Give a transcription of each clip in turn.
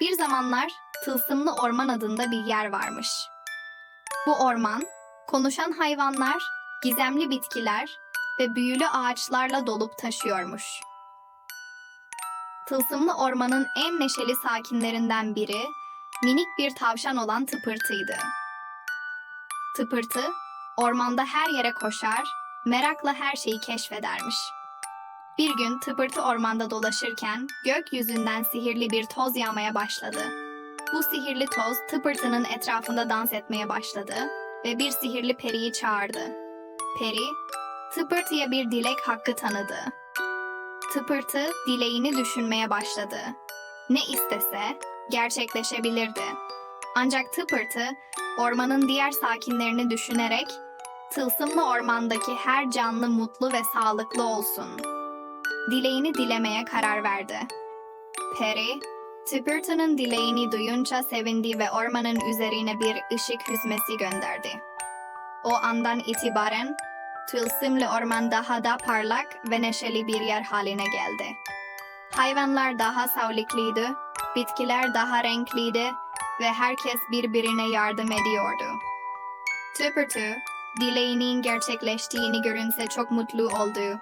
Bir zamanlar Tılsımlı Orman adında bir yer varmış. Bu orman, konuşan hayvanlar, gizemli bitkiler ve büyülü ağaçlarla dolup taşıyormuş. Tılsımlı ormanın en neşeli sakinlerinden biri, minik bir tavşan olan Tıpırtı'ydı. Tıpırtı, ormanda her yere koşar, merakla her şeyi keşfedermiş. Bir gün Tıpırtı ormanda dolaşırken gökyüzünden sihirli bir toz yağmaya başladı. Bu sihirli toz Tıpırtı'nın etrafında dans etmeye başladı ve bir sihirli periyi çağırdı. Peri, Tıpırtı'ya bir dilek hakkı tanıdı. Tıpırtı dileğini düşünmeye başladı. Ne istese gerçekleşebilirdi. Ancak Tıpırtı ormanın diğer sakinlerini düşünerek tılsımlı ormandaki her canlı mutlu ve sağlıklı olsun. Dileğini dilemeye karar verdi. Peri, Tıpırtı'nın dileğini duyunca sevindi ve ormanın üzerine bir ışık hüzmesi gönderdi. O andan itibaren tılsımlı orman daha da parlak ve neşeli bir yer haline geldi. Hayvanlar daha sağlıklıydı, bitkiler daha renkliydi ve herkes birbirine yardım ediyordu. Tüpürtü, dileğinin gerçekleştiğini görünse çok mutlu oldu.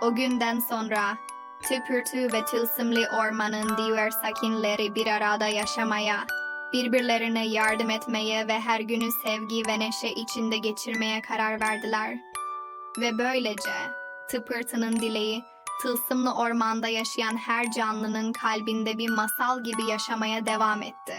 O günden sonra Tüpürtü ve tılsımlı ormanın diğer sakinleri bir arada yaşamaya, birbirlerine yardım etmeye ve her günü sevgi ve neşe içinde geçirmeye karar verdiler. Ve böylece Tıpırtı'nın dileği, tılsımlı ormanda yaşayan her canlının kalbinde bir masal gibi yaşamaya devam etti.